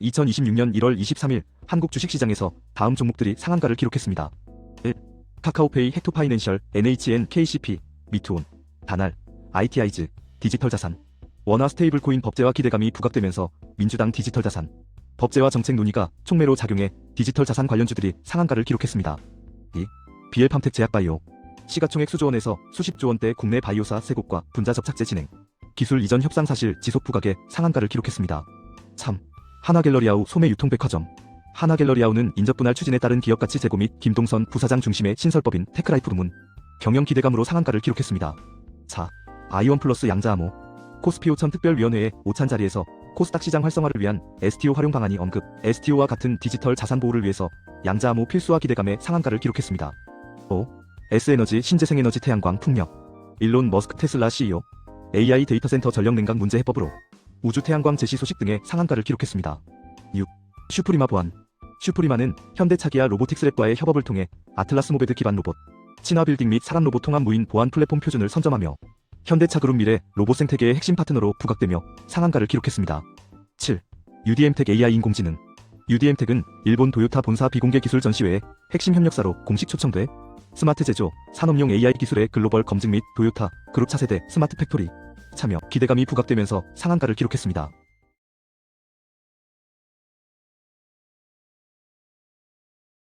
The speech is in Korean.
2026년 1월 23일 한국 주식시장에서 다음 종목들이 상한가를 기록했습니다. 1. 카카오페이, 헥토파이낸셜, NHN, KCP, 미투온, 다날, ITI즈, 디지털자산. 원화 스테이블코인 법제화 기대감이 부각되면서 민주당 디지털자산, 법제화 정책 논의가 촉매로 작용해 디지털자산 관련주들이 상한가를 기록했습니다. 2. 비엘팜텍 제약바이오. 시가총액 수조 원에서 수십조 원대 국내 바이오사 세 곳과 분자 접착제 진행. 기술 이전 협상 사실 지속 부각에 상한가를 기록했습니다. 3. 하나갤러리아우 소매 유통백화점. 하나갤러리아우는 인접 분할 추진에 따른 기업 가치 제고 및 김동선 부사장 중심의 신설법인 테크라이프 부문 경영 기대감으로 상한가를 기록했습니다. 4. 아이원 플러스 양자암호. 코스피 5천 특별위원회의 오찬 자리에서 코스닥 시장 활성화를 위한 STO 활용 방안이 언급, STO와 같은 디지털 자산 보호를 위해서 양자암호 필수화 기대감에 상한가를 기록했습니다. 5. S에너지 신재생에너지 태양광 풍력. 일론 머스크 테슬라 CEO. AI 데이터 센터 전력 냉각 문제 해법으로 우주 태양광 제시 소식 등의 상한가를 기록했습니다. 6. 슈프리마 보안. 슈프리마는 현대 차기와 로보틱스랩과의 협업을 통해 아틀라스 모베드 기반 로봇, 친화 빌딩 및 사람 로봇 통합 무인 보안 플랫폼 표준을 선점하며 현대차 그룹 미래 로봇 생태계의 핵심 파트너로 부각되며 상한가를 기록했습니다. 7. UDM텍 AI 인공지능. UDM텍은 일본 도요타 본사 비공개 기술 전시회에 핵심 협력사로 공식 초청돼 스마트 제조, 산업용 AI 기술의 글로벌 검증 및 도요타 그룹 차세대 스마트 팩토리 참여 기대감이 부각되면서 상한가를 기록했습니다.